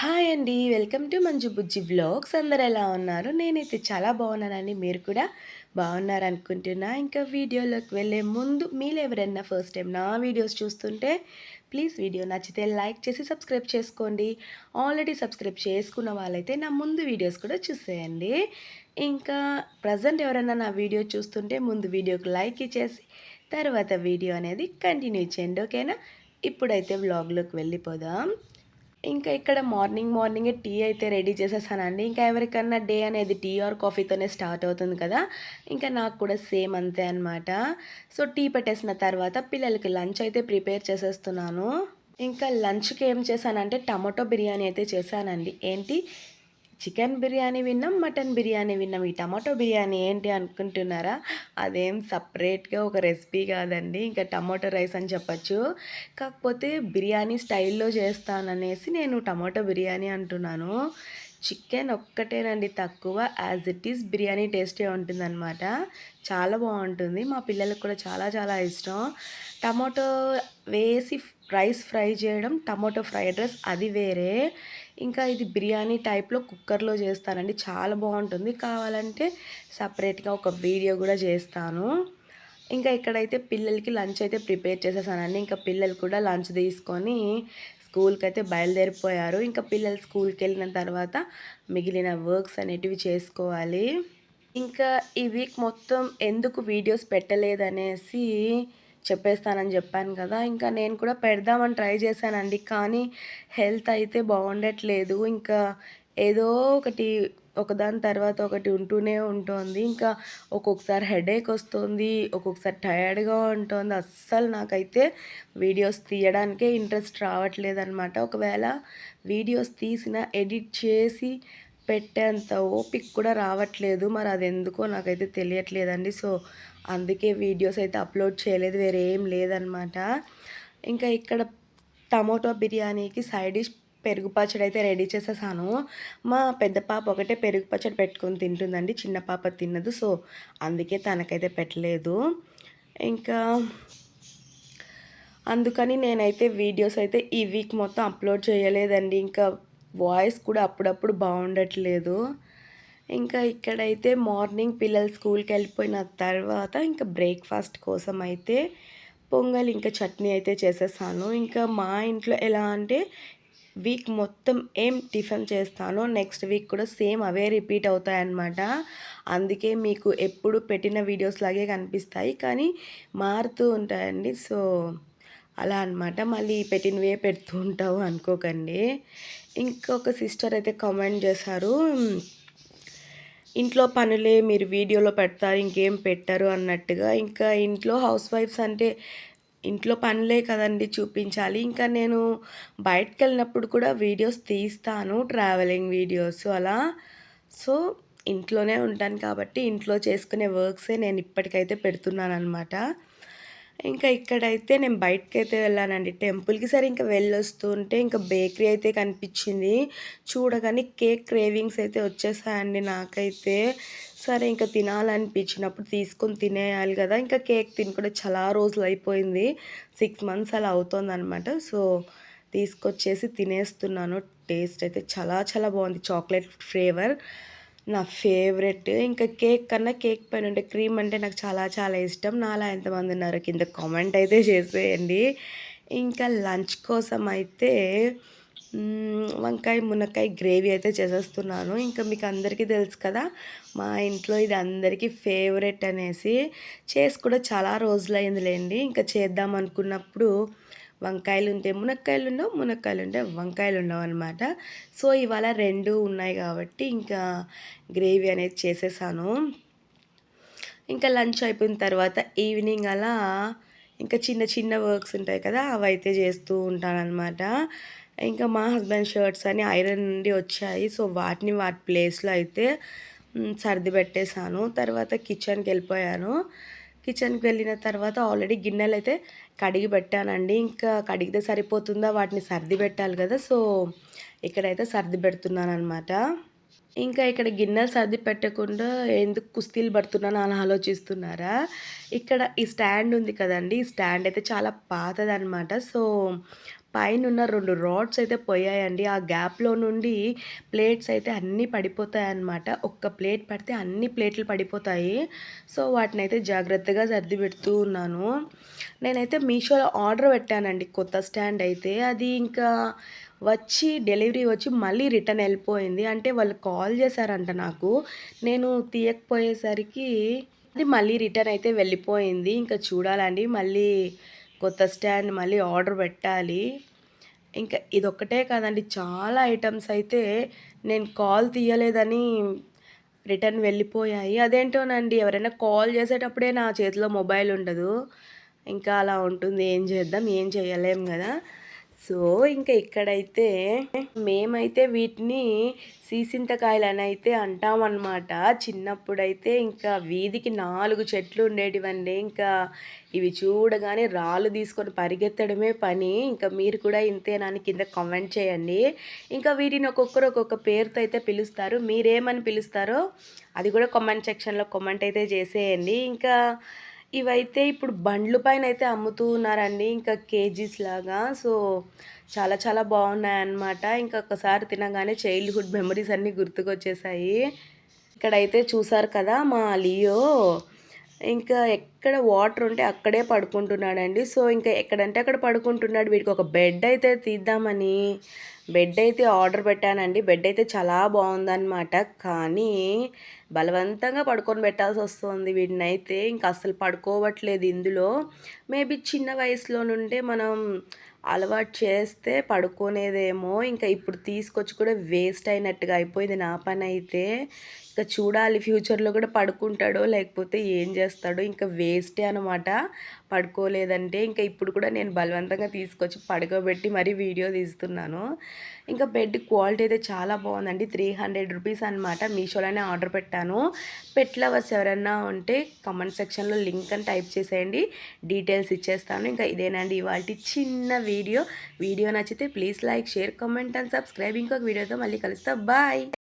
Hi అండి. Welcome to Manju Bujji vlogs. అందరు ఎలా ఉన్నారు? నేనైతే చాలా బాగున్నానండి. మీరు కూడా బాగున్నారు అనుకుంటున్నా ఇంకా వీడియోలోకి వెళ్ళే ముందు మీరు ఎవరైనా ఫస్ట్ టైం నా వీడియోస్ చూస్తుంటే ప్లీజ్ వీడియో నచ్చితే లైక్ చేసి సబ్స్క్రైబ్ చేసుకోండి. ఆల్రెడీ సబ్స్క్రైబ్ చేసుకున్న వాళ్ళైతే నా ముందు వీడియోస్ కూడా చూసేయండి. ఇంకా ప్రజెంట్ ఎవరైనా నా వీడియో చూస్తుంటే ముందు వీడియోకి లైక్ ఇచ్చేసి తర్వాత వీడియో అనేది కంటిన్యూ చేయండి. ఓకేనా ఇప్పుడైతే వ్లాగ్లోకి వెళ్ళిపోదాం. ఇంకా ఇక్కడ మార్నింగ్ మార్నింగే టీ అయితే రెడీ చేసేసానండి. ఇంకా ఎవరికన్నా డే అనేది టీ ఆర్ కాఫీతోనే స్టార్ట్ అవుతుంది కదా ఇంకా నాకు కూడా సేమ్ అంతే అనమాట సో టీ పెట్టేసిన తర్వాత పిల్లలకి లంచ్ అయితే ప్రిపేర్ చేసేస్తున్నాను. ఇంకా లంచ్కి ఏం చేశానంటే టమాటో బిర్యానీ అయితే చేశానండి. ఏంటి? చికెన్ బిర్యానీ విన్నాం మటన్ బిర్యానీ విన్నాం. ఈ టమాటో బిర్యానీ ఏంటి అనుకుంటున్నారా? అదేం సపరేట్గా ఒక రెసిపీ కాదండి. ఇంకా టమాటో రైస్ అని చెప్పచ్చు. కాకపోతే బిర్యానీ స్టైల్లో చేస్తాననేసి నేను టమాటో బిర్యానీ అంటున్నాను. చికెన్ ఒక్కటేనండి తక్కువ. యాజ్ ఇట్ ఈస్ బిర్యానీ టేస్టే ఉంటుందన్నమాట. చాలా బాగుంటుంది. మా పిల్లలకు కూడా చాలా చాలా ఇష్టం. టమాటో వేసి రైస్ ఫ్రై చేయడం టమాటో ఫ్రైడ్ రైస్ అది వేరే. ఇంకా ఇది బిర్యానీ టైప్లో కుక్కర్లో చేస్తానండి. చాలా బాగుంటుంది. కావాలంటే సపరేట్గా ఒక వీడియో కూడా చేస్తాను. ఇంకా ఇక్కడైతే పిల్లలకి లంచ్ అయితే ప్రిపేర్ చేసేసానండి. ఇంకా పిల్లలు కూడా లంచ్ తీసుకొని స్కూల్కి అయితే బయలుదేరిపోయారు. ఇంకా పిల్లలు స్కూల్కి వెళ్ళిన తర్వాత మిగిలిన వర్క్స్ అనేటివి చేసుకోవాలి. ఇంకా ఈ వీక్ మొత్తం ఎందుకు వీడియోస్ పెట్టలేదనేసి చెప్పేస్తానని చెప్పాను కదా. ఇంకా నేను కూడా పెడదామని ట్రై చేశానండి. కానీ హెల్త్ అయితే బాగుండట్లేదు. ఇంకా ఏదో ఒకటి ఒకదాని తర్వాత ఒకటి ఉంటూనే ఉంటుంది. ఇంకా ఒక్కొక్కసారి హెడేక్ వస్తుంది ఒక్కొక్కసారి టయర్డ్గా ఉంటుంది. అస్సలు నాకైతే వీడియోస్ తీయడానికే ఇంట్రెస్ట్ రావట్లేదు అనమాట ఒకవేళ వీడియోస్ తీసిన ఎడిట్ చేసి పెట్టేంత ఓపిక కూడా రావట్లేదు. మరి అది ఎందుకో నాకైతే తెలియట్లేదండి. సో అందుకే వీడియోస్ అయితే అప్లోడ్ చేయలేదు. వేరే ఏం లేదనమాట ఇంకా ఇక్కడ టమోటో బిర్యానీకి సైడ్ డిష్ పెరుగు పచ్చడి అయితే రెడీ చేసేసాను. మా పెద్ద పాప ఒకటే పెరుగు పచ్చడి పెట్టుకొని తింటుందండి. చిన్న పాప తిన్నదు సో అందుకే తనకైతే పెట్టలేదు. ఇంకా అందుకని నేనైతే వీడియోస్ అయితే ఈ వీక్ మొత్తం అప్లోడ్ చేయలేదండి. ఇంకా వాయిస్ కూడా అప్పుడప్పుడు బాగుండట్లేదు. ఇంకా ఇక్కడైతే మార్నింగ్ పిల్లలు స్కూల్కి వెళ్ళిపోయిన తర్వాత ఇంకా బ్రేక్ఫాస్ట్ కోసం అయితే పొంగల్ ఇంకా చట్నీ అయితే చేసేసాను. ఇంకా మా ఇంట్లో ఎలా అంటే వీక్ మొత్తం ఏం టిఫిన్ చేస్తానో నెక్స్ట్ వీక్ కూడా సేమ్ అవే రిపీట్ అవుతాయన్నమాట. అందుకే మీకు ఎప్పుడు పెట్టిన వీడియోస్ లాగే కనిపిస్తాయి. కానీ మారుతూ ఉంటాయండి. సో అలా అనమాట మళ్ళీ పెట్టినవే పెడుతూ ఉంటావు అనుకోకండి. ఇంకొక సిస్టర్ అయితే కామెంట్ చేశారు. ఇంట్లో పనులే మీరు వీడియోలో పెడతారు ఇంకేం పెట్టరు అన్నట్టుగా. ఇంకా ఇంట్లో హౌస్ వైఫ్స్ అంటే ఇంట్లో పనులే కదండి చూపించాలి. ఇంకా నేను బయటకు వెళ్ళినప్పుడు కూడా వీడియోస్ తీస్తాను ట్రావెలింగ్ వీడియోస్ అలా. సో ఇంట్లోనే ఉంటాను కాబట్టి ఇంట్లో చేసుకునే వర్క్సే నేను ఇప్పటికైతే పెడుతున్నాను అనమాట ఇంకా ఇక్కడైతే నేను బయటకి అయితే వెళ్ళానండి. టెంపుల్కి సరే ఇంకా వెళ్ళొస్తుంటే ఇంకా బేకరీ అయితే కనిపించింది. చూడగానే కేక్ క్రేవింగ్స్ అయితే వచ్చేసాయండి నాకైతే. సరే ఇంకా తినాలనిపించినప్పుడు తీసుకొని తినేయాలి కదా. ఇంకా కేక్ తిని కూడా చాలా రోజులు అయిపోయింది. సిక్స్ మంత్స్ అలా అవుతుంది అనమాట సో తీసుకొచ్చేసి తినేస్తున్నాను. టేస్ట్ అయితే చాలా చాలా బాగుంది. చాక్లెట్ ఫ్లేవర్ నా ఫేవరెట్. ఇంకా కేక్ కన్నా కేక్ పైన ఉండే క్రీమ్ అంటే నాకు చాలా చాలా ఇష్టం. నాలా ఎంతమంది ఉన్నారు కింద కామెంట్ అయితే చేసేయండి. ఇంకా లంచ్ కోసం అయితే వంకాయ మునక్కాయ గ్రేవీ అయితే చేసేస్తున్నాను. ఇంకా మీకు అందరికీ తెలుసు కదా మా ఇంట్లో ఇది అందరికీ ఫేవరెట్ అనేసి చేసి కూడా చాలా రోజులైందిలేండి. ఇంకా చేద్దాం అనుకున్నప్పుడు వంకాయలు ఉంటే మునక్కాయలు ఉండవు మునక్కాయలు ఉంటే వంకాయలు ఉండవు అనమాట సో ఇవాళ రెండు ఉన్నాయి కాబట్టి ఇంకా గ్రేవీ అనేది చేసేసాను. ఇంకా లంచ్ అయిపోయిన తర్వాత ఈవినింగ్ అలా ఇంకా చిన్న చిన్న వర్క్స్ ఉంటాయి కదా అవి అయితే చేస్తూ ఉంటానన్నమాట. ఇంకా మా హస్బెండ్ షర్ట్స్ అని ఐరన్ నుండి వచ్చాయి. సో వాటిని వాటి ప్లేస్లో అయితే సర్ది పెట్టేశాను. తర్వాత కిచెన్కి వెళ్ళిపోయాను. కిచెన్కి వెళ్ళిన తర్వాత ఆల్రెడీ గిన్నెలు అయితే కడిగి పెట్టానండి. ఇంకా కడిగితే సరిపోతుందా? వాటిని సర్ది పెట్టాలి కదా. సో ఇక్కడైతే సర్ది పెడుతున్నాను అనమాట ఇంకా ఇక్కడ గిన్నెలు సర్ది పెట్టకుండా ఎందుకు కుస్తీలు పడుతున్నాను అని ఆలోచిస్తున్నారా? ఇక్కడ ఈ స్టాండ్ ఉంది కదండి. ఈ స్టాండ్ అయితే చాలా పాతదనమాట సో పైనున్న రెండు రాడ్స్ అయితే పోయాయండి. ఆ గ్యాప్‌లో నుండి ప్లేట్స్ అయితే అన్నీ పడిపోతాయన్నమాట. ఒక్క ప్లేట్ పడితే అన్ని ప్లేట్లు పడిపోతాయి. సో, వాటిని అయితే జాగ్రత్తగా సర్ది పెడుతూ ఉన్నాను. నేనైతే మీషోలో ఆర్డర్ పెట్టానండి కొత్త స్టాండ్ అయితే. అది ఇంకా వచ్చి డెలివరీ వచ్చి మళ్ళీ రిటర్న్ వెళ్ళిపోయింది. అంటే వాళ్ళు కాల్ చేశారంట నాకు. నేను తీయకపోయేసరికి అది మళ్ళీ రిటర్న్ అయితే వెళ్ళిపోయింది. ఇంకా చూడాలండి మళ్ళీ కొత్త స్టాండ్ మళ్ళీ ఆర్డర్ పెట్టాలి. ఇంకా ఇదొక్కటే కాదండి చాలా ఐటమ్స్ అయితే నేను కాల్ తీయలేదని రిటర్న్ వెళ్ళిపోయాయి. అదేంటోనండి ఎవరైనా కాల్ చేసేటప్పుడే నా చేతిలో మొబైల్ ఉండదు. ఇంకా అలా ఉంటుంది. ఏం చేద్దాం? ఏం చేయలేం కదా సో, ఇంకా ఇక్కడైతే మేమైతే వీటిని సీసింతకాయలు అని అయితే అంటామన్నమాట చిన్నప్పుడైతే ఇంకా వీధికి నాలుగు చెట్లు ఉండేటివండి. ఇంకా ఇవి చూడగానే రాళ్ళు తీసుకొని పరిగెత్తడమే పని. ఇంకా మీరు కూడా ఇంతేనాని కింద కామెంట్ చేయండి. ఇంకా వీటిని ఒక్కొక్కరు ఒక్కొక్క పేరుతో అయితే పిలుస్తారు. మీరేమని పిలుస్తారో అది కూడా కామెంట్ సెక్షన్‌లో కామెంట్ అయితే చేసేయండి. ఇంకా ఇవైతే ఇప్పుడు బండ్ల పైన అయితే అమ్ముతూ ఉన్నారండి. ఇంకా కేజీస్ లాగా. సో, చాలా చాలా బాగున్నాయి అన్నమాట ఇంకా ఒక్కసారి తినగానే చైల్డ్‌హుడ్ మెమరీస్ అన్నీ గుర్తుకొచ్చేసాయి. ఇక్కడైతే చూసారు కదా! మా లియో ఇంకా ఎక్కడ వాటర్ ఉంటే అక్కడే పడుకుంటున్నాడండి. సో, ఇంకా ఎక్కడంటే అక్కడ పడుకుంటున్నాడు. వీడికి ఒక బెడ్ అయితే తీద్దామని బెడ్ అయితే ఆర్డర్ పెట్టానండి. బెడ్ అయితే చాలా బాగుందన్నమాట. కానీ బలవంతంగా పడుకొని పెట్టాల్సి వస్తుంది వీడినైతే. ఇంకా అస్సలు పడుకోవట్లేదు ఇందులో. మేబీ చిన్న వయసులో నుండే మనం అలవాటు చేస్తే పడుకునేదేమో. ఇంకా ఇప్పుడు తీసుకొచ్చి కూడా వేస్ట్ అయినట్టుగా అయిపోయింది నా పని అయితే ఇంకా చూడాలి ఫ్యూచర్‌లో కూడా పడుకుంటాడో లేకపోతే ఏం చేస్తాడో ఇంకా వేస్టే అనమాట. పడుకోలేదంటే ఇంకా ఇప్పుడు కూడా నేను బలవంతంగా తీసుకొచ్చి పడుకోబెట్టి మరీ వీడియో తీస్తున్నాను. ఇంకా బెడ్ క్వాలిటీ అయితే చాలా బాగుందండి. త్రీ హండ్రెడ్ రూపీస్ అనమాట. మీషోలోనే ఆర్డర్ పెట్టాను. పెట్ లవర్స్ ఎవరన్నా ఉంటే కమెంట్ సెక్షన్‌లో లింక్ అని టైప్ చేసేయండి. డీటెయిల్స్ ఇచ్చేస్తాను. ఇంకా ఇదేనండి ఇవాళ చిన్న వీడియో. వీడియో నచ్చితే please like, share, comment and subscribe. ఇంకొక వీడియోతో మళ్ళీ కలుస్తా. బాయ్.